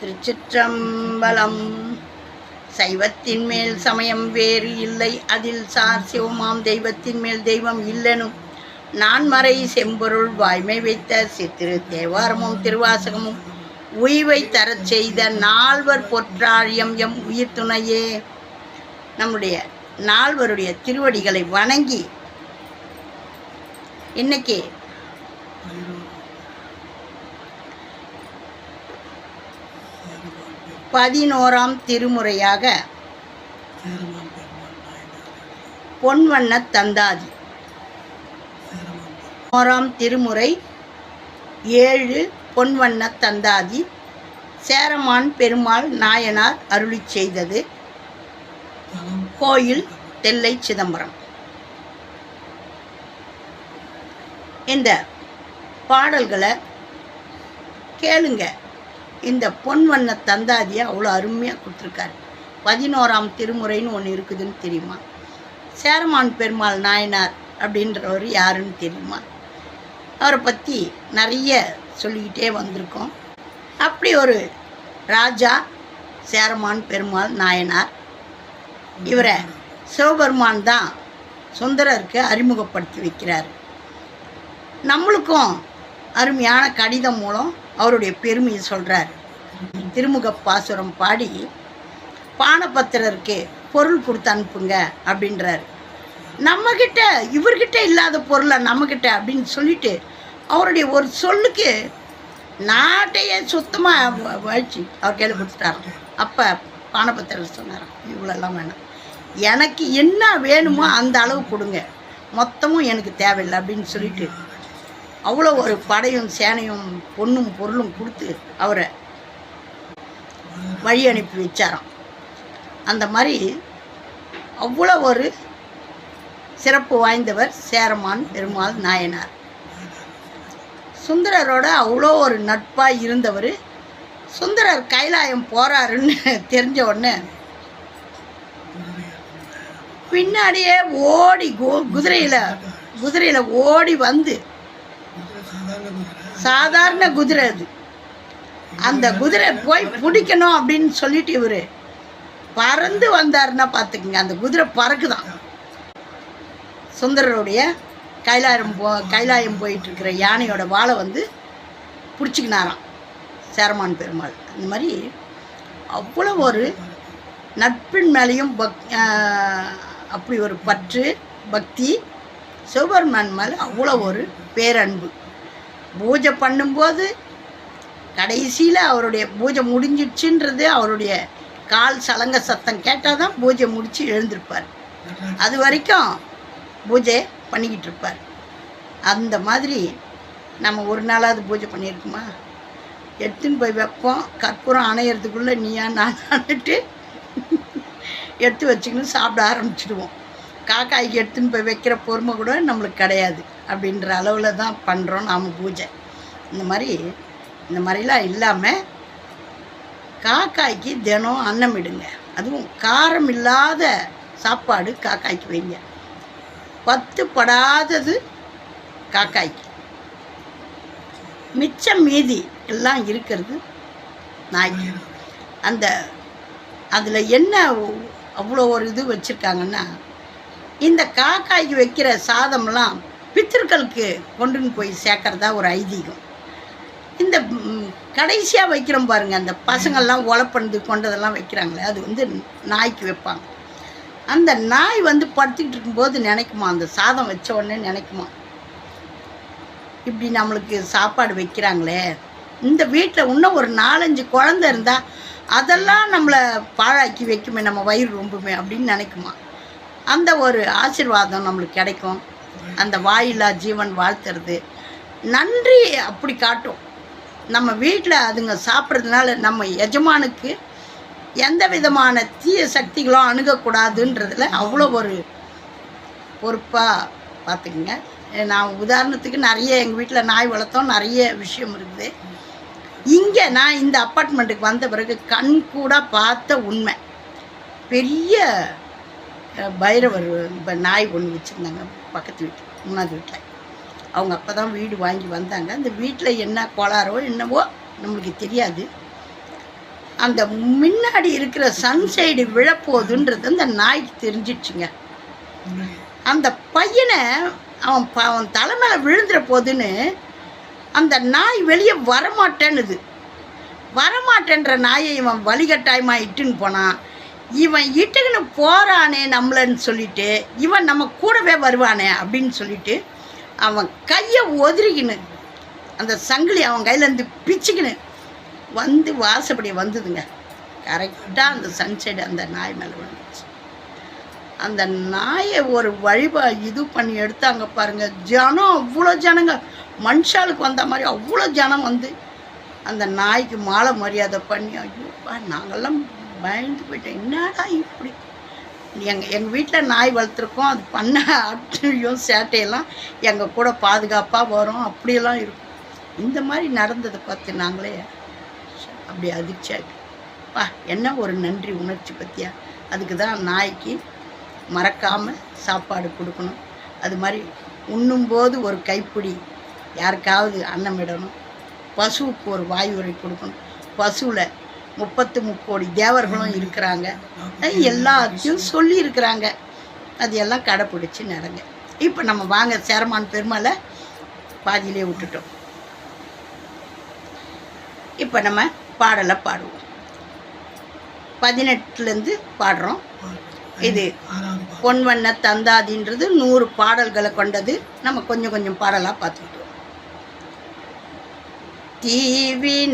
திருச்சிற்றம்பலம். சைவத்தின் மேல் சமயம் வேறு இல்லை. அதில் சார் சிவமாம் தெய்வத்தின் மேல் தெய்வம் இல்லெனும். நான்மறை செம்பொருள் வாய்மை வைத்த சித்திரு தேவாரமும் திருவாசகமும் உய்வை தரச் செய்த நால்வர் பொற்றாழியம் எம் உயிர் துணையே. நம்முடைய நால்வருடைய திருவடிகளை வணங்கி இன்னைக்கு பதினோராம் திருமுறையாக பொன்வண்ண தந்தாதி ஓராம் திருமுறை ஏழு பொன்வண்ண தந்தாதி சேரமான் பெருமாள் நாயனார் அருளிச் செய்தது. கோயில் தெல்லை சிதம்பரம். இந்த பாடல்களை கேளுங்க. இந்த பொன் வண்ண தந்தாதியை அவ்வளோ அருமையாக கொடுத்துருக்காரு. பதினோராம் திருமுறைன்னு ஒன்று இருக்குதுன்னு தெரியுமா? சேரமான் பெருமாள் நாயனார் அப்படின்றவர் யாருன்னு தெரியுமா? அவரை பற்றி நிறைய சொல்லிக்கிட்டே வந்திருக்கோம். அப்படி ஒரு ராஜா சேரமான் பெருமாள் நாயனார் இவரை சிவபெருமான் தான் சுந்தரருக்கு அறிமுகப்படுத்தி வைக்கிறார். நம்மளுக்கும் அருமையான கடிதம் மூலம் அவருடைய பெருமையை சொல்கிறார் திருமுக பாசுரம் பாடி பானபத்திரருக்கு பொருள் கொடுத்து அனுப்புங்க அப்படின்றார். நம்மக்கிட்ட இவர்கிட்ட இல்லாத பொருளை நம்மக்கிட்ட அப்படின்னு சொல்லிட்டு அவருடைய ஒரு சொல்லுக்கு நாட்டையே சுத்தமாக வழிச்சு அவர் கையில் கொடுத்துட்டார். அப்போ பானபத்திரர் சொன்னார் இவ்வளோலாம் வேணாம். எனக்கு என்ன வேணுமோ அந்த அளவு கொடுங்க. மொத்தமும் எனக்கு தேவையில்லை அப்படின்னு சொல்லிட்டு அவ்வளோ ஒரு படையும் சேனையும் பொண்ணும் பொருளும் கொடுத்து அவரை வழி அனுப்பி வச்சாராம். அந்த மாதிரி அவ்வளோ ஒரு சிறப்பு வாய்ந்தவர் சேரமான் பெருமாள் நாயனார். சுந்தரரோட அவ்வளோ ஒரு நட்பாக இருந்தவர். சுந்தரர் கைலாயம் போகிறாருன்னு தெரிஞ்ச உடனே பின்னாடியே ஓடி கு குதிரையில் குதிரையில் ஓடி வந்து சாதாரண குதிரை அது. அந்த குதிரை போய் பிடிக்கணும் அப்படின்னு சொல்லிட்டு இவர் பறந்து வந்தாருன்னா பார்த்துக்குங்க அந்த குதிரை பறக்குதான். சுந்தரருடைய கைலாயம் போ கைலாயம் போயிட்டுருக்கிற யானையோட வாழை வந்து பிடிச்சிக்கினாராம் சேரமான் பெருமாள். அந்த மாதிரி அவ்வளோ ஒரு நட்பின் மேலேயும் பக் அப்படி ஒரு பற்று பக்தி சிவபெருமான் மேலே அவ்வளோ ஒரு பேரன்பு. பூஜை பண்ணும்போது கடைசியில் அவருடைய பூஜை முடிஞ்சிடுச்சுன்றது அவருடைய கால் சலங்க சத்தம் கேட்டால் தான் பூஜை முடித்து எழுந்திருப்பார். அது வரைக்கும் பூஜை பண்ணிக்கிட்டு இருப்பார். அந்த மாதிரி நம்ம ஒரு நாளாவது பூஜை பண்ணியிருக்குமா? எடுத்துன்னு போய் வைப்போம். கற்பூரம் அணையிறதுக்குள்ளே நீயா நான் எடுத்து வச்சுக்கின்னு சாப்பிட ஆரம்பிச்சிடுவோம். காக்காய்க்கு எடுத்துன்னு போய் வைக்கிற பொறுமை கூட நம்மளுக்கு கிடையாது. அப்படின்ற அளவில் தான் பண்ணுறோம் நாம் பூஜை. இந்த மாதிரி இந்த மாதிரிலாம் இல்லாமல் காக்காய்க்கு தினம் அன்னம் இடுங்க. அதுவும் காரம் இல்லாத சாப்பாடு காக்காய்க்கு வைங்க. பத்து படாதது காக்காய்க்கு. மிச்சம் மீதி எல்லாம் இருக்கிறது நாய் அந்த அதில் என்ன அவ்வளோ ஒரு இது வச்சுருக்காங்கன்னா இந்த காக்காய்க்கு வைக்கிற சாதம்லாம் பித்திருக்களுக்கு கொண்டுன்னு போய் சேர்க்கறதா ஒரு ஐதீகம். இந்த கடைசியாக வைக்கிறோம் பாருங்கள் அந்த பசங்கள்லாம் உழப்பந்து கொண்டதெல்லாம் வைக்கிறாங்களே அது வந்து நாய்க்கு வைப்பாங்க. அந்த நாய் வந்து படுத்துக்கிட்டு இருக்கும்போது நினைக்குமா? அந்த சாதம் வச்ச உடனே நினைக்குமா? இப்படி நம்மளுக்கு சாப்பாடு வைக்கிறாங்களே. இந்த வீட்டில் இன்னும் ஒரு நாலஞ்சு குழந்த இருந்தால் அதெல்லாம் நம்மளை பாழாக்கி வைக்குமே நம்ம வயிறு ரொம்புமே அப்படின்னு நினைக்குமா? அந்த ஒரு ஆசிர்வாதம் நம்மளுக்கு கிடைக்கும். அந்த வாயில்லா ஜீவன் வாழ்த்துறது. நன்றி அப்படி காட்டும். நம்ம வீட்டில் அதுங்க சாப்பிட்றதுனால நம்ம எஜமானுக்கு எந்த விதமான தீய சக்திகளும் அணுகக்கூடாதுன்றதில் அவ்வளோ ஒரு பொறுப்பாக பார்த்துக்குங்க. நான் உதாரணத்துக்கு நிறைய எங்கள் வீட்டில் நாய் வளர்த்தோம். நிறைய விஷயம் இருக்குது. இங்கே நான் இந்த அப்பார்ட்மெண்ட்டுக்கு வந்த பிறகு கண் கூட பார்த்த உண்மை. பெரிய பைரவர் இப்போ நாய் ஒன்று வச்சுருந்தாங்க பக்கத்து வீட்டு மூணாவது வீட்டில் அவங்க அப்போ தான் வீடு வாங்கி வந்தாங்க. அந்த வீட்டில் என்ன கோளாறோ என்னவோ நம்மளுக்கு தெரியாது. அந்த முன்னாடி இருக்கிற சன்சைடு விழப்போகுதுன்றது அந்த நாய்க்கு தெரிஞ்சிடுச்சுங்க. அந்த பையனை அவன் ப- அவன் தலைமையில் விழுந்துற போதுன்னு அந்த நாய் வெளியே வரமாட்டேன்னுது. வரமாட்டேன்ற நாயை இவன் வழிகட்டாயமாக இட்டுன்னு போனான். இவன் இட்டுக்குன்னு போகிறானே நம்மளன்னு சொல்லிட்டு இவன் நம்ம கூடவே வருவானே அப்படின்னு சொல்லிட்டு அவன் கையை ஒதுரிக்கின்னு அந்த சங்கிலி அவன் கையிலேருந்து பிச்சுக்கின்னு வந்து வாசப்படி வந்ததுங்க. கரெக்டாக அந்த சன்செட் அந்த நாய் மேலே விழுந்துச்சு. அந்த நாயை ஒரு வழிபா இது பண்ணி எடுத்தாங்க பாருங்க. ஜனம் அவ்வளோ ஜனங்க. மனுஷாளுக்கு வந்த மாதிரி அவ்வளோ ஜனம் வந்து அந்த நாய்க்கு மாலை மரியாதை பண்ணி ஐயோப்பா நாங்கெல்லாம் பயந்து போயிட்டேன். என்னடா இப்படி? எங்கள் எங்கள் வீட்டில் நாய் வளர்த்துருக்கோம். அது பண்ண அட்டையும் சேட்டையெல்லாம் எங்கள் கூட பாதுகாப்பாக வரும். அப்படியெல்லாம் இருக்கும். இந்த மாதிரி நடந்ததை பார்த்து நாங்களே அப்படி அதிர்ச்சியாகி பா என்ன ஒரு நன்றி உணர்ச்சி பற்றியா அதுக்கு தான் நாய்க்கு மறக்காமல் சாப்பாடு கொடுக்கணும். அது மாதிரி உண்ணும்போது ஒரு கைப்பிடி யாருக்காவது அன்னமிடணும் பசுவுக்கு ஒரு வாய் உரை கொடுக்கணும். பசுவில் முப்பத்து முக்கோடி தேவர்களும் இருக்கிறாங்க. எல்லாத்தையும் சொல்லி இருக்கிறாங்க அது எல்லாம் கடைப்பிடிச்சி நடங்க. இப்போ நம்ம வாங்க சேரமான் பெருமாளை பாதியிலே விட்டுட்டோம். இப்போ நம்ம பாடலை பாடுவோம். பதினெட்டுலேருந்து பாடுறோம். இது பொன்வண்ண தந்தாதின்றது நூறு பாடல்களை கொண்டது. நம்ம கொஞ்சம் கொஞ்சம் பாடலாக பார்த்துக்கிட்டோம். தீவினையேனை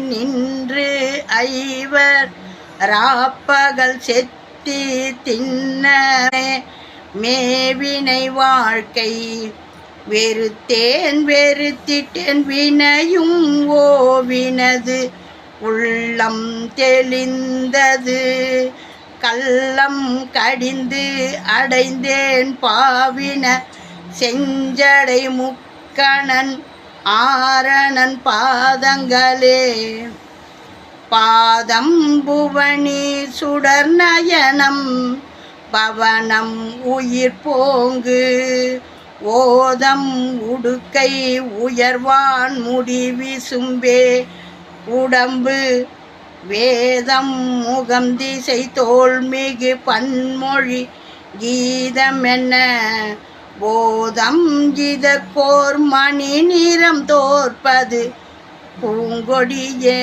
நின்று ஐவர் ராப்பகல் செத்தி தின்ன மேவினை வாழ்க்கை. வெறுத்தேன் வெறுத்திட்டேன் வினையும் ஓவினது. உள்ளம் தெளிந்தது. கள்ளம் கடிந்து அடைந்தேன் பாவின செஞ்சடை முக்கணன். ஆரணன் பாதங்களே. பாதம் புவனி சுடர் நயனம் பவனம் உயிர் போங்கு. ஓதம் உடுக்கை உயர்வான் முடி விசும்பே. உடம்பு வேதம் முகம் திசை தோல்மிகு பன்மொழி கீதம் என்ன? போதம் இதற்கோர் மணி நிறம் தோற்பது. பூங்கொடியே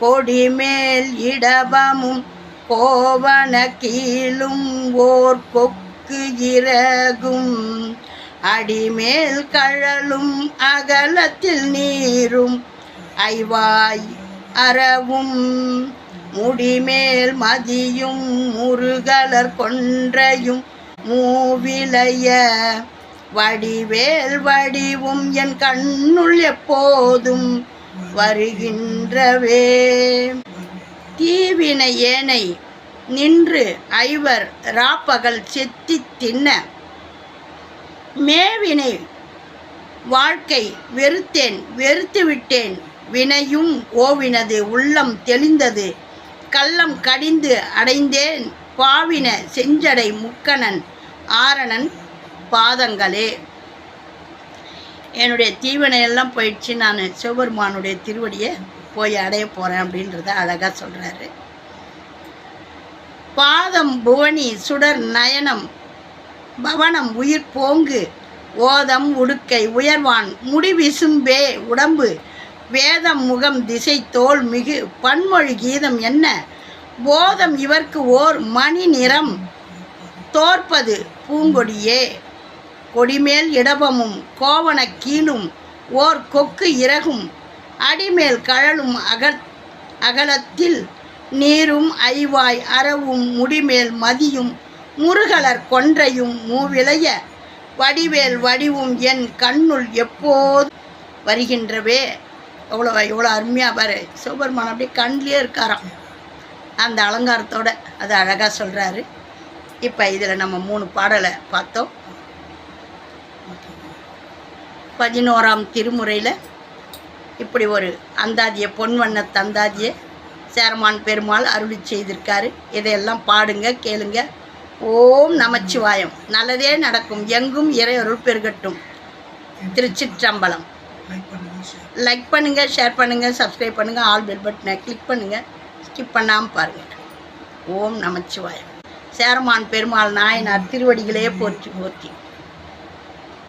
கொடிமேல் இடபமும் கோவண கீழும் ஓர் கொக்கு இறகும். அடிமேல் கழலும் அகலத்தில் நீரும் ஐவாய் அறவும். முடிமேல் மதியும் முருகலர் கொன்றையும் மூவிலைய. வடிவேல் வடிவும் என் கண்ணுள் எப்போதும் வருகின்றவே. தீவினை ஏனை நின்று ஐவர் ராப்பகல் செத்தி தின்ன. மேவினை வாழ்க்கை வெறுத்தேன் வெறுத்து விட்டேன் வினையும் ஓவினது உள்ளம் தெளிந்தது. கள்ளம் கடிந்து அடைந்தேன். பாவின செஞ்சடை முக்கணன் ஆரணன் பாதங்களே. என்னுடைய தீவனையெல்லாம் போயிடுச்சு. நான் சிவபெருமானுடைய திருவடியை போய் அடைய போகிறேன் அப்படின்றத அழகாக சொல்கிறாரு பாதம் புவனி சுடர் நயனம் பவனம் உயிர் போங்கு ஓதம் உடுக்கை உயர்வான் முடி விசும்பே உடம்பு வேதம் முகம் திசை தோல் மிகு பன்மொழி கீதம் என்ன? போதம் இவர்க்கு ஓர் மணி நிறம் தோற்பது பூங்கொடியே கொடிமேல் இடபமும் கோவண கீழும் ஓர் கொக்கு இறகும் அடிமேல் கழலும் அகல் அகலத்தில் நீரும் ஐவாய் அறவும் முடிமேல் மதியும் முருகலர் கொன்றையும் மூவிளைய வடிவேல் வடிவும் என் கண்ணுள் எப்போது வருகின்றவே? எவ்வளோ எவ்வளோ அருமையாக பாரு. சிவபெருமான் அப்படியே கண்ணிலே இருக்காராம். அந்த அலங்காரத்தோட அது அழகாக சொல்கிறாரு இப்போ இதில் நம்ம மூணு பாடலை பார்த்தோம். பதினோராம் திருமுறையில் இப்படி ஒரு அந்தாதியை பொன்வண்ண தந்தாதியை சேரமான் பெருமாள் அருளி செய்திருக்காரு. இதையெல்லாம் பாடுங்க கேளுங்க. ஓம் நமச்சிவாயம். நல்லதே நடக்கும். எங்கும் இறையருள் பெருகட்டும். திருச்சிற்றம்பலம். லைக் பண்ணுங்க லைக் பண்ணுங்கள் ஷேர் பண்ணுங்கள் சப்ஸ்கிரைப் பண்ணுங்கள் ஆல் பெல் பட்டனை கிளிக் பண்ணுங்கள் ஸ்கிப் பண்ணாமல் பாருங்கள் ஓம் நமச்சிவாயம். சேரமான் பெருமாள் நாயனார் திருவடிகளே போற்றி போற்றி.